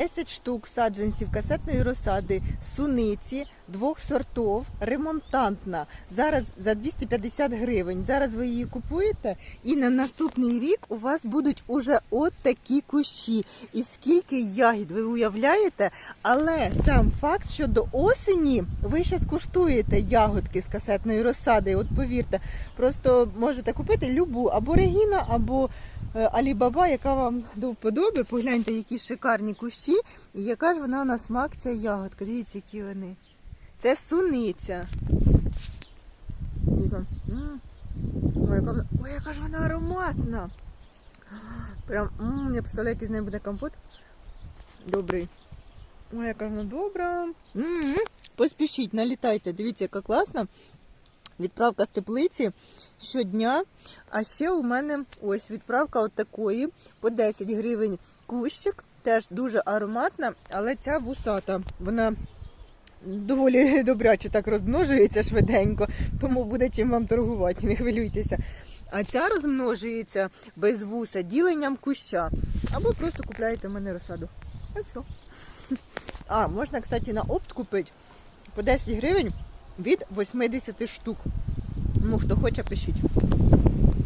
10 штук саджанців касетної розсади, суниці двох сортів, ремонтантна. Зараз за 250 гривень. Зараз ви її купуєте, і на наступний рік у вас будуть уже от такі кущі. І скільки ягід ви уявляєте? Але сам факт, що до осені ви ще скуштуєте ягодки з касетної розсади. От повірте, просто можете купити любу або Регіна, або е, Алібаба, яка вам до вподоби. Погляньте, які шикарні кущі, і яка ж вона на смак ця ягодка. Дивіться, які вони. Це суниця. Ой, яка ж вона ароматна. Прям, я представляю, який з неї буде компот. Добрий. Ой, яка вона добра. Поспішіть, налітайте. Дивіться, яка класна. Відправка з теплиці щодня. А ще у мене ось відправка от такої по 10 гривень кущик. Теж дуже ароматна, але ця вусата. Вона доволі добряче так розмножується швиденько, тому буде чим вам торгувати, не хвилюйтеся. А ця розмножується без вуса діленням куща. Або просто купляєте в мене розсаду. І все. А, можна, кстати, на опт купити по 10 гривень від 80 штук. Ну, хто хоче, пишіть.